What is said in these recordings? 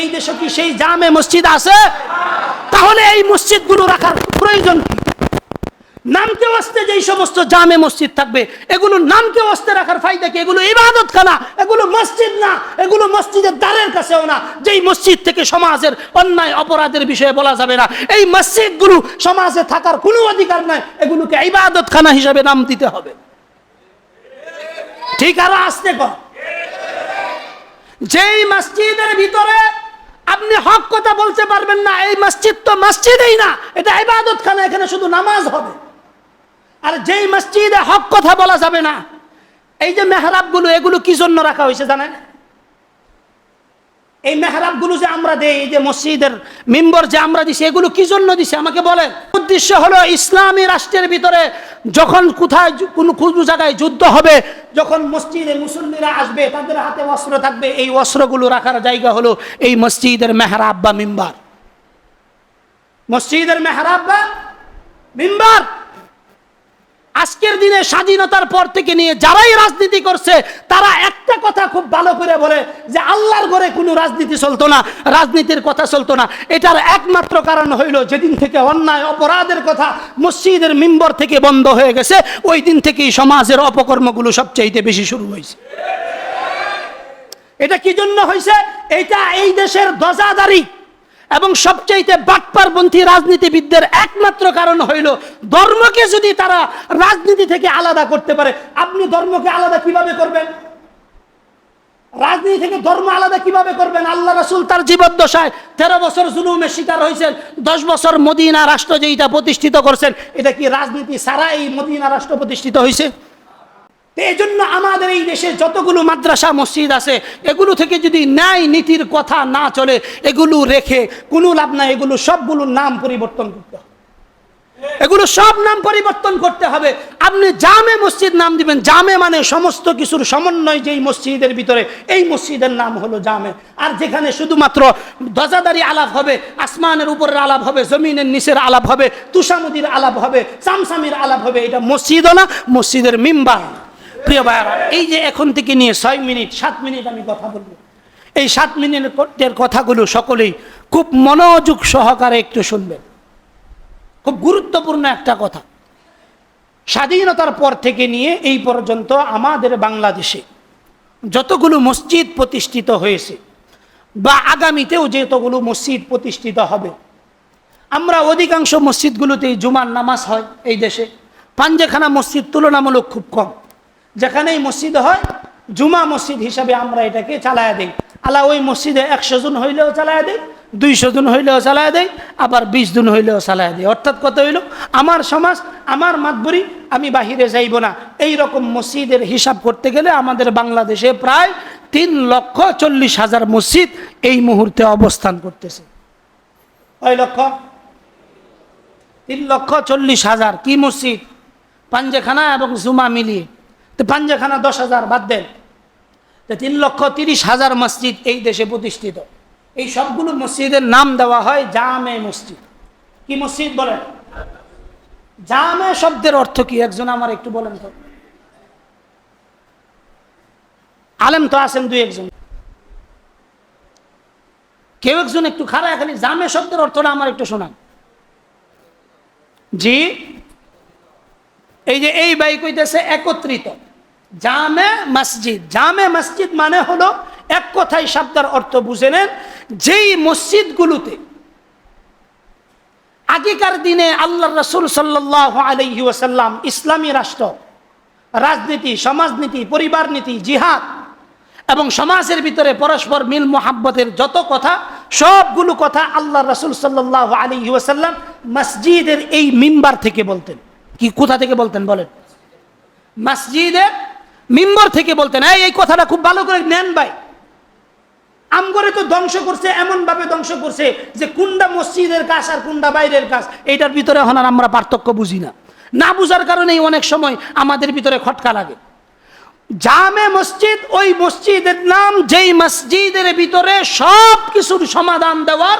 এই দেশে কি সেই জামে মসজিদ আছে? তাহলে এই মসজিদগুলো রাখার প্রয়োজন কি? নামকে অস্তে যেই সমস্ত জামে মসজিদ থাকবে, এগুলো নামকে অস্তে রাখার ফায়দা কি? এগুলো ইবাদত খানা এগুলো মসজিদ না, এগুলো মসজিদের দ্বারের কাছেও না। যেই মসজিদ থেকে সমাজের অন্যায় অপরাধের বিষয়ে বলা যাবে না। এই মসজিদগুলো সমাজে থাকার কোনো অধিকার নাই, এগুলোকে ইবাদত খানা হিসাবে নাম দিতে হবে। ঠিক আরও আসতে কর। যেই মসজিদের ভিতরে আপনি হক কথা বলতে পারবেন না, এই মসজিদ তো মসজিদেই না, এটা ইবাদত খানা এখানে শুধু নামাজ হবে। আর যেই মসজিদে হক কথা বলা যাবে না, এই যে মেহরাবগুলো, এগুলো কি জন্য রাখা হয়েছে জানেন? এই মেহরাবগুলো যে আমরা দেই, এই যে মসজিদের মেম্বর যে আমরা দিছি, এগুলো কি জন্য দিছি? আমাকে বলেন। উদ্দেশ্য হলো ইসলামী রাষ্ট্রের ভিতরে যখন কোথায় কোনো কোনো জায়গায় যুদ্ধ হবে, যখন মসজিদে মুসল্লিরা আসবে, তাদের হাতে অস্ত্র থাকবে, এই অস্ত্রগুলো রাখার জায়গা হলো এই মসজিদের মেহরাব বা মিম্বার। মসজিদের মেহরাব বা মিম্বার? আজকের দিনে স্বাধীনতার পর থেকে নিয়ে যারাই রাজনীতি করছে, তারা একটা কথা খুব ভালো করে বলে যে আল্লাহর ঘরে কোনো রাজনীতি চলতো না, রাজনীতির কথা চলতো না। এটার একমাত্র কারণ হইল যেদিন থেকে অন্যায় অপরাধের কথা মসজিদের মিম্বর থেকে বন্ধ হয়ে গেছে, ওই দিন থেকেই সমাজের অপকর্মগুলো সবচাইতে বেশি শুরু হয়েছে। এটা কি জন্য হয়েছে এটা এই দেশের দজাদারি এবং সবচাইতে বাটপারপন্থী রাজনীতিবিদদের একমাত্র কারণ হইল ধর্মকে যদি তারা রাজনীতি থেকে আলাদা করতে পারে, আপনি ধর্মকে আলাদা কীভাবে করবেন? রাজনীতি থেকে ধর্ম আলাদা কীভাবে করবেন? আল্লাহ রাসুল তার জীবদ্দশায় তেরো বছর জুলুমের শিকার হয়েছেন দশ বছর মদিনা রাষ্ট্র যেটা প্রতিষ্ঠিত করছেন, এটা কি রাজনীতি সারা এই মদিনা রাষ্ট্র প্রতিষ্ঠিত হয়েছে এই জন্য আমাদের এই দেশে যতগুলো মাদ্রাসা, মসজিদ আছে, এগুলো থেকে যদি ন্যায় নীতির কথা না চলে, এগুলো রেখে কোনো লাভ নাই, এগুলো সবগুলোর নাম পরিবর্তন করতে হবে। এগুলো সব নাম পরিবর্তন করতে হবে। আপনি জামে মসজিদ নাম দিবেন, জামে মানে সমস্ত কিছুর সমন্বয় যেই মসজিদের ভিতরে, এই মসজিদের নাম হলো জামে। আর যেখানে শুধুমাত্র ধ্বজাদারি আলাপ হবে, আসমানের উপরের আলাপ হবে, জমিনের নিচের আলাপ হবে, তুষামুদির আলাপ হবে চামসামির আলাপ হবে, এটা মসজিদও না, মসজিদের মিম্বার। প্রিয় ভাইয়ারা, এই যে এখন থেকে নিয়ে ছয় মিনিট, সাত মিনিট আমি কথা বলব। এই সাত মিনিটের কথাগুলো সকলেই খুব মনোযোগ সহকারে একটু শুনবেন। খুব গুরুত্বপূর্ণ একটা কথা। স্বাধীনতার পর থেকে নিয়ে এই পর্যন্ত আমাদের বাংলাদেশে যতগুলো মসজিদ প্রতিষ্ঠিত হয়েছে, বা আগামীতেও যতগুলো মসজিদ প্রতিষ্ঠিত হবে, আমরা অধিকাংশ মসজিদগুলোতেই জুমার নামাজ হয় এই দেশে। পাঞ্জেখানা মসজিদ তুলনামূলক খুব কম। যেখানেই মসজিদ হয়, জুমা মসজিদ হিসাবে আমরা এটাকে চালায়া দিই। আলা ওই মসজিদে একশো জন হইলেও চালায়া দিই, দুইশো জন হইলেও চালায়া দেয় আবার বিশ জন হইলেও চালায়া দেয় অর্থাৎ কত হইল? আমার সমাজ, আমার মাতবরি, আমি বাহিরে যাইব না। এই রকম মসজিদের হিসাব করতে গেলে আমাদের বাংলাদেশে প্রায় তিন লক্ষ চল্লিশ হাজার মসজিদ এই মুহূর্তে অবস্থান করতেছে। কয় লক্ষ? তিন লক্ষ চল্লিশ হাজার। কি মসজিদ? পাঞ্জেখানা এবং জুমা মিলিয়ে। তো পাঞ্জেখানা দশ হাজার বাদ দেন। তিন লক্ষ তিরিশ হাজার মসজিদ এই দেশে প্রতিষ্ঠিত। এই সবগুলো মসজিদের নাম দেওয়া হয় জামে মসজিদ। কি মসজিদ বলেন? জামে শব্দের অর্থ কি? একজন আমার একটু বলেন তো। আলেম তো আছেন দুই একজন। কেউ একজন একটু খারাপ খালি জামে শব্দের অর্থটা আমার একটু শোনান। জি, এই যে এই বাই কইতেছে একত্রিত। জামে মসজিদ। জামে মসজিদ মানে হলো এক কথায় শব্দের অর্থ বুঝে নেন, যেই মসজিদগুলোতে আগেকার দিনে আল্লাহ রসুল সাল্লাহ আলহি ওসাল্লাম ইসলামী রাষ্ট্র, রাজনীতি, সমাজনীতি পরিবার নীতি জিহাদ এবং সমাজের ভিতরে পরস্পর মিল মোহাব্বতের যত কথা, সবগুলো কথা আল্লাহ রসুল সাল্লাহ আলী ওয়াসাল্লাম মসজিদের এই মিম্বার থেকে বলতেন। কি কোথা থেকে বলতেন বলেন? মসজিদের মিম্বর থেকে বলতেন, এই কথাটা খুব ভালো করে নেন ভাই। আমগরে তো ধ্বংস করছে এমন ভাবে ধ্বংস করছে যে কুন্ডা মসজিদের কাজ আর কুন্ডা বাইরের কাজ, এইটার ভিতরে এখন আর আমরা পার্থক্য বুঝি না। না বুঝার কারণেই অনেক সময় আমাদের ভিতরে খটকা লাগে। জামে মসজিদ, ওই মসজিদের নাম, যেই মসজিদের ভিতরে সব কিছুর সমাধান দেওয়ার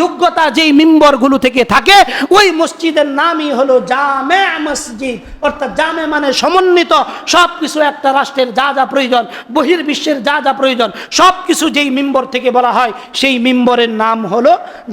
যোগ্যতা যেই মিম্বরগুলো থেকে থাকে, ওই মসজিদের নামই হলো জামে মসজিদ। অর্থাৎ জামে মানে সমন্বিত সব কিছু একটা রাষ্ট্রের যা যা প্রয়োজন, বহির্বিশ্বের যা যা প্রয়োজন সব কিছু যেই মিম্বর থেকে বলা হয়, সেই মিম্বরের নাম হলো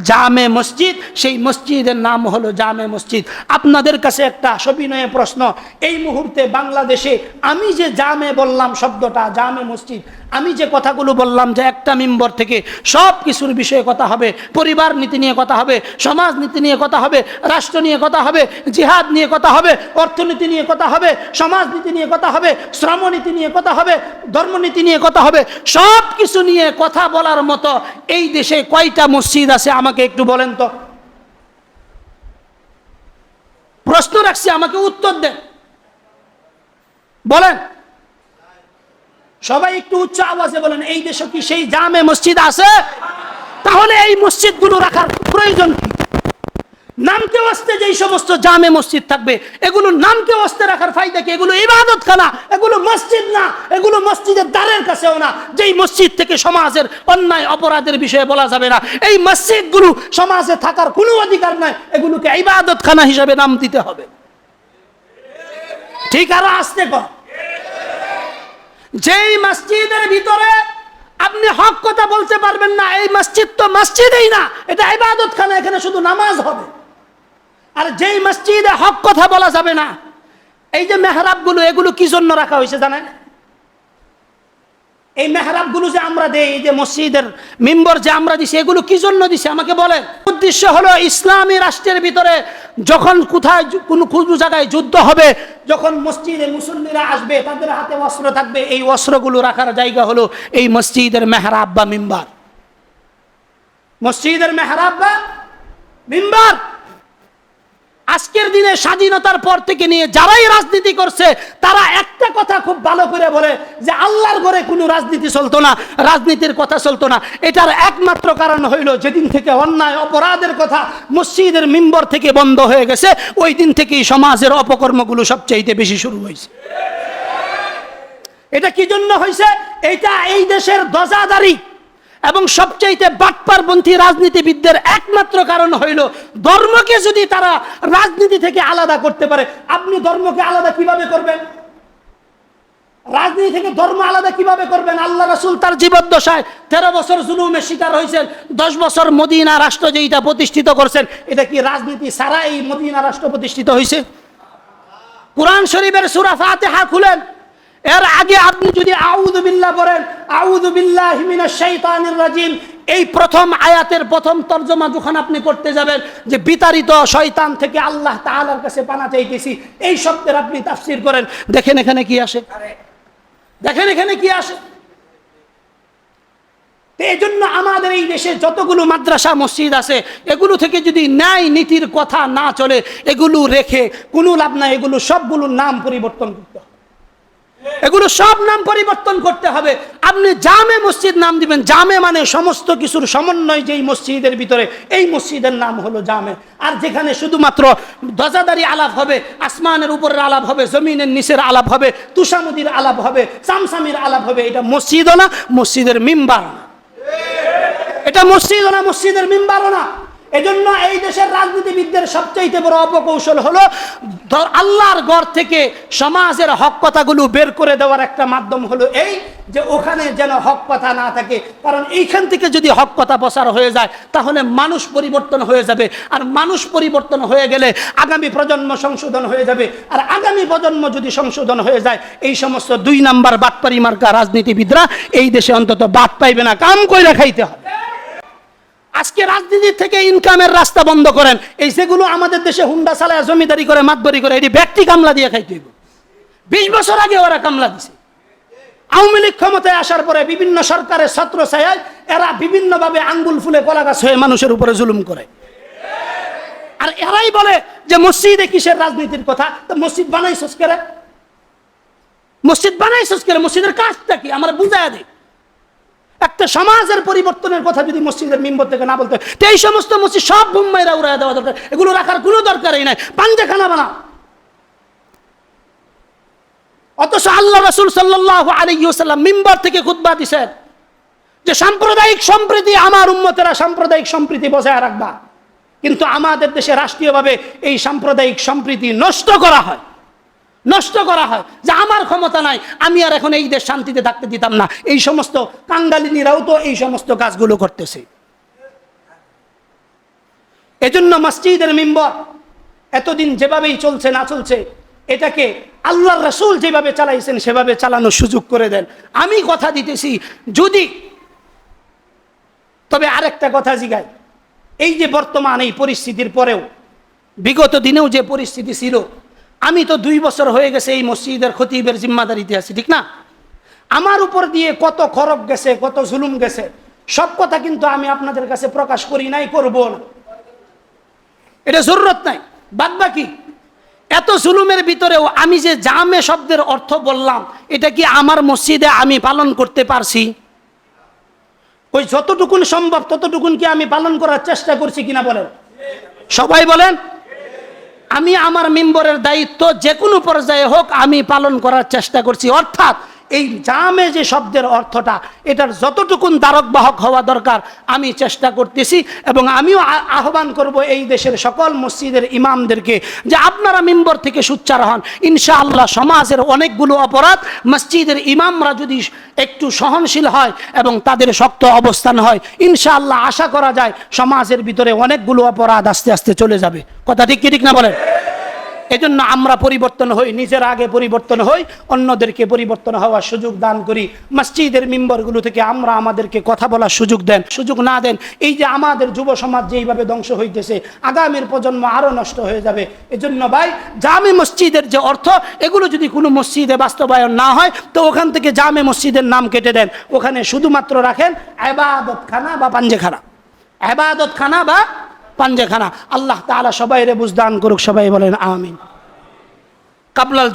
জামে মসজিদ, সেই মসজিদের নাম হলো জামে মসজিদ। আপনাদের কাছে একটা সবিনয়ে প্রশ্ন, এই মুহূর্তে বাংলাদেশে আমি যে জামে বললাম শব্দটা, জামে মসজিদ। আমি যে কথাগুলো বললাম যে একটা মিম্বর থেকে সব কিছুর বিষয়ে কথা হবে, পরিবার নীতি নিয়ে কথা হবে, সমাজ নীতি নিয়ে কথা হবে, রাষ্ট্র নিয়ে কথা হবে, জিহাদ নিয়ে কথা হবে, অর্থনীতি নিয়ে কথা হবে সমাজনীতি নিয়ে কথা হবে শ্রমনীতি নিয়ে কথা হবে ধর্মনীতি নিয়ে কথা হবে, সব কিছু নিয়ে কথা বলার মতো এই দেশে কয়টা মসজিদ আছে আমাকে একটু বলেন তো। প্রশ্ন রাখছি, আমাকে উত্তর দেন। বলেন। সবাই একটু উচ্চ আওয়াজে বলেন, এই দেশে কি সেই জামে মসজিদ আছে? তাহলে এই মসজিদগুলো রাখার প্রয়োজন কি? নামকে অস্তে যেই সমস্ত জামে মসজিদ থাকবে, এগুলো নামকে অস্তে রাখার ফায়দা কি? এগুলো ইবাদত খানা এগুলো মসজিদ না, এগুলো মসজিদের দ্বারের কাছেও না। যেই মসজিদ থেকে সমাজের অন্যায়, অপরাধের বিষয়ে বলা যাবে না। এই মসজিদগুলো সমাজে থাকার কোনো অধিকার নাই, এগুলোকে ইবাদত খানা হিসাবে নাম দিতে হবে। ঠিক আর আসতে কর। যেই মসজিদের ভিতরে আপনি হক কথা বলতে পারবেন না, এই মসজিদ তো মসজিদেই না, এটা ইবাদত খানা এখানে শুধু নামাজ হবে। আর যেই মসজিদে হক কথা বলা যাবে না, এই যে মেহরাবগুলো, এগুলো কি জন্য রাখা হয়েছে জানেন? এই মেহরাবগুলো যে আমরা দেই, এই যে মসজিদের মেম্বর যে আমরা দিছি, এগুলো কি জন্য দিছি? আমাকে বলেন। উদ্দেশ্য হলো ইসলামী রাষ্ট্রের ভিতরে যখন কোথায় কোন কোনো জায়গায় যুদ্ধ হবে, যখন মসজিদে মুসল্লিরা আসবে, তাদের হাতে অস্ত্র থাকবে, এই অস্ত্রগুলো রাখার জায়গা হলো এই মসজিদের মেহরাব বা মিম্বার। মসজিদের মেহরাব বা মিম্বার। আজকের দিনে স্বাধীনতার পর থেকে নিয়ে যারাই রাজনীতি করছে, তারা একটা কথা খুব ভালো করে বলে যে আল্লাহর ঘরে কোনো রাজনীতি চলতো না, রাজনীতির কথা চলতো না। এটার একমাত্র কারণ হইল যেদিন থেকে অন্যায় অপরাধের কথা মসজিদের মিম্বর থেকে বন্ধ হয়ে গেছে, ওই দিন থেকেই সমাজের অপকর্মগুলো সবচাইতে বেশি শুরু হয়েছে। এটা কি জন্য হয়েছে এটা এই দেশের দজাদারি এবং সবচাইতে বাটপারপন্থী রাজনীতিবিদদের একমাত্র কারণ হইল ধর্মকে যদি তারা রাজনীতি থেকে আলাদা করতে পারে, আপনি ধর্মকে আলাদা কীভাবে করবেন? রাজনীতি থেকে ধর্ম আলাদা কীভাবে করবেন? আল্লাহ রসুল তার জীবদ্দশায় তেরো বছর জুলুমের শিকার হয়েছেন দশ বছর মদিনা রাষ্ট্র যেইটা প্রতিষ্ঠিত করছেন, এটা কি রাজনীতি সারা এই মদিনা রাষ্ট্র প্রতিষ্ঠিত হয়েছে কোরআন শরীফের সুরা ফাতিহা খুলেন এর আগে আপনি যদি আউদুবিল্লাহ বলেন আউদুবিল্লাহ মিনাশ শাইতানির রাজিম, এই প্রথম আয়াতের প্রথম তর্জমা যখন আপনি করতে যাবেন, যে বিতাড়িত শয়তান থেকে আল্লাহ তাআলার কাছে পানা চাইতেছি, এই শব্দের আপনি তাফসীর করেন। দেখেন এখানে কি আসে? দেখেন এখানে কি আসে? এই জন্য আমাদের এই দেশে যতগুলো মাদ্রাসা, মসজিদ আছে, এগুলো থেকে যদি ন্যায় নীতির কথা না চলে, এগুলো রেখে কোনো লাভ নাই, এগুলো সবগুলোর নাম পরিবর্তন করতে হবে। এগুলো সব নাম পরিবর্তন করতে হবে। আপনি জামে মসজিদ নাম দিবেন। জামে মানে সমস্ত কিছুর সমন্বয় যেই মসজিদের ভিতরে। এই মসজিদের নাম হলো জামে। আর যেখানে শুধুমাত্র ধ্বজাদারি আলাপ হবে, আসমানের উপরের আলাপ হবে, জমিনের নিচের আলাপ হবে, তুষামুদির আলাপ হবে, সামসামির আলাপ হবে, এটা মসজিদও না, মসজিদের মিম্বার না। এটা মসজিদ না, মসজিদের মিম্বারও না। এজন্য এই দেশের রাজনীতিবিদদের সবচাইতে বড় অপকৌশল হলো আল্লাহর ঘর থেকে সমাজের হক কথাগুলো বের করে দেওয়ার একটা মাধ্যম হলো এই যে ওখানে যেন হক কথা না থাকে। কারণ এইখান থেকে যদি হক কথা প্রচার হয়ে যায়, তাহলে মানুষ পরিবর্তন হয়ে যাবে। আর মানুষ পরিবর্তন হয়ে গেলে আগামী প্রজন্ম সংশোধন হয়ে যাবে। আর আগামী প্রজন্ম যদি সংশোধন হয়ে যায়, এই সমস্ত দুই নাম্বার বাটপারি মার্কা রাজনীতিবিদরা এই দেশে অন্তত বাদ পাইবে না। কাম কইরা খাইতে হবে। রাজনীতি থেকে ইনকামের রাস্তা বন্ধ করেন। এই যেগুলো আমাদের দেশে হুন্ডা চালায়, জমিদারি করে, মাতবরি করে, এটি ব্যক্তি কামলা দিয়ে খাইতে হইব। বিশ বছর আগে ওরা কামলা দিছে। আওয়ামী লীগ ক্ষমতায় আসার পরে বিভিন্ন সরকারের ছত্র ছায়ায় এরা বিভিন্নভাবে আঙ্গুল ফুলে কলা গাছ হয়ে মানুষের উপরে জুলুম করে। আর এরাই বলে যে মসজিদে কিসের রাজনীতির কথা? তো মসজিদ বানাইছস কেরে? মসজিদ বানাইছস কেরে? মসজিদের কাজটা কি? আমরা বুঝায় দিই। একটা সমাজের পরিবর্তনের কথা যদি মসজিদের মিম্বর থেকে না বলতে তো এই সমস্ত মসজিদ সব বোম্বাইরা উড়াই দেওয়া দরকার। এগুলো রাখার কোনো দরকারই নাই। পাঞ্জাখানা বানা অথচ আল্লাহ রসুল সাল্লাহ আলাইসাল্লাম মিম্বর থেকে খুতবা দিছেন যে সাম্প্রদায়িক সম্প্রীতি আমার উন্মতেরা সাম্প্রদায়িক সম্প্রীতি বজায় রাখবা। কিন্তু আমাদের দেশে রাষ্ট্রীয়ভাবে এই সাম্প্রদায়িক সম্প্রীতি নষ্ট করা হয়। নষ্ট করা হয়, যে আমার ক্ষমতা নাই, আমি আর এখন এই দেশ শান্তিতে থাকতে দিতাম না। এই সমস্ত কাঙ্গালিনীরাও তো এই সমস্ত কাজগুলো করতেছে। এজন্য মসজিদের মেম্বর এতদিন যেভাবেই চলছে, না চলছে, এটাকে আল্লাহ রসুল যেভাবে চালাইছেন, সেভাবে চালানোর সুযোগ করে দেন। আমি কথা দিতেছি যদি, তবে আরেকটা কথা জিগাই। এই যে বর্তমান এই পরিস্থিতির পরেও, বিগত দিনেও যে পরিস্থিতি ছিল আমি তো দুই বছর হয়ে গেছে এই মসজিদের খতিবের জিম্মাদারিতে আছি, ঠিক না? আমার উপর দিয়ে কত খরক গেছে, কত জুলুম গেছে, সব কথা কিন্তু আমি আপনাদের কাছে প্রকাশ করি নাই, করব না। এটা জরুরত নাই। বাদ বাকি, এত জুলুমের ভিতরেও আমি যে জামে শব্দের অর্থ বললাম, এটা কি আমার মসজিদে আমি পালন করতে পারছি? ওই যতটুকুন সম্ভব ততটুকুন কি আমি পালন করার চেষ্টা করছি কিনা বলেন? সবাই বলেন আমি আমার মেম্বরের দায়িত্ব যে কোনো পর্যায়ে হোক আমি পালন করার চেষ্টা করছি। অর্থাৎ এই জামে যে শব্দের অর্থটা, এটার যতটুকুন দ্বারক বাহক হওয়া দরকার, আমি চেষ্টা করতেছি এবং আমিও আহ্বান করব এই দেশের সকল মসজিদের ইমামদেরকে যে আপনারা মেম্বর থেকে সুচ্চার হন। ইনশাআল্লাহ সমাজের অনেকগুলো অপরাধ, মসজিদের ইমামরা যদি একটু সহনশীল হয় এবং তাদের শক্ত অবস্থান হয়, ইনশাআল্লাহ আশা করা যায় সমাজের ভিতরে অনেকগুলো অপরাধ আস্তে আস্তে চলে যাবে। কথা ঠিক কি ঠিক না বলেন? এজন্য আমরা পরিবর্তন হই, নিজের আগে পরিবর্তন হই, অন্যদেরকে পরিবর্তন হওয়ার সুযোগ দান করি। মসজিদের মেম্বরগুলো থেকে আমরা আমাদেরকে কথা বলার সুযোগ দেন, সুযোগ না দেন। এই যে আমাদের যুব সমাজ যেইভাবে ধ্বংস হইতেছে, আগামীর প্রজন্ম আরও নষ্ট হয়ে যাবে। এজন্য ভাই, জামে মসজিদের যে অর্থ, এগুলো যদি কোনো মসজিদে বাস্তবায়ন না হয়, তো ওখান থেকে জামে মসজিদের নাম কেটে দেন। ওখানে শুধুমাত্র রাখেন, আবাদতখানা বা পাঞ্জেখানা। আবাদতখানা বা পাঞ্জেখানা আল্লাহ তালা সবাই রে বুঝদান করুক সবাই বলেন আমিন। কাবলাল